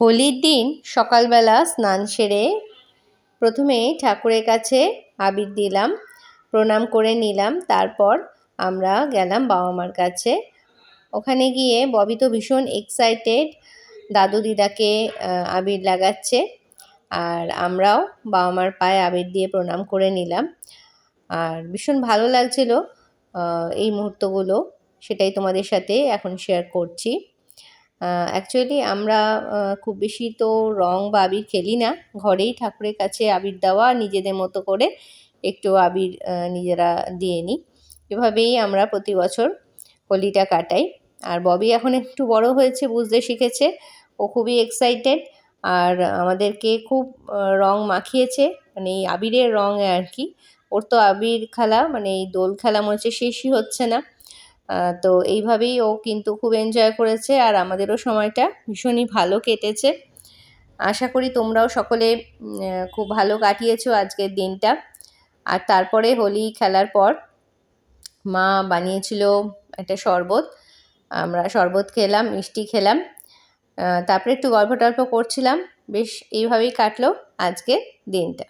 হোলির দিন সকালবেলা স্নান সেরে প্রথমেই ঠাকুরের কাছে আবির দিলাম, প্রণাম করে নিলাম, তারপর আমরা গেলাম বাবা মার কাছে। ওখানে গিয়ে ববি তো ভীষণ এক্সাইটেড দাদু দিদাকে আবির লাগাচ্ছে আর আমরাও বাবা মার পায়ে আবির দিয়ে প্রণাম করে নিলাম। আর ভীষণ ভালো লাগছিল এই মুহূর্তগুলো, সেটাই তোমাদের সাথে এখন শেয়ার করছি। অ্যাকচুয়ালি আমরা খুব বেশি তো রং বা আবির খেলি না। ঘরেই ঠাকুরের কাছে আবির দেওয়া নিজেদের মতো করে একটু আবির নিজেরা দিয়ে নিই। এভাবেই আমরা প্রতি বছর হোলিটা কাটাই। আর ববি এখন একটু বড় হয়েছে, বুঝতে শিখেছে। ও খুবই এক্সাইটেড আর আমাদেরকে খুব রং মাখিয়েছে। মানে এই আবিরের রং আর কি। ওর তো আবির খেলা মানে এই দোল খেলা মনে হচ্ছে শেষই হচ্ছে না। তো এইভাবেই ও কিন্তু খুব এনজয় করেছে আর আমাদেরও সময়টা ভীষণই ভালো কেটেছে। আশা করি তোমরাও সকলে খুব ভালো কাটিয়েছো আজকের দিনটা। আর তারপরে হোলি খেলার পর মা বানিয়েছিল একটা শরবত, আমরা শরবত খেলাম, মিষ্টি খেলাম তারপরে একটু গল্প টল্প করছিলাম, বেশ এইভাবেই কাটলো আজকের দিনটা।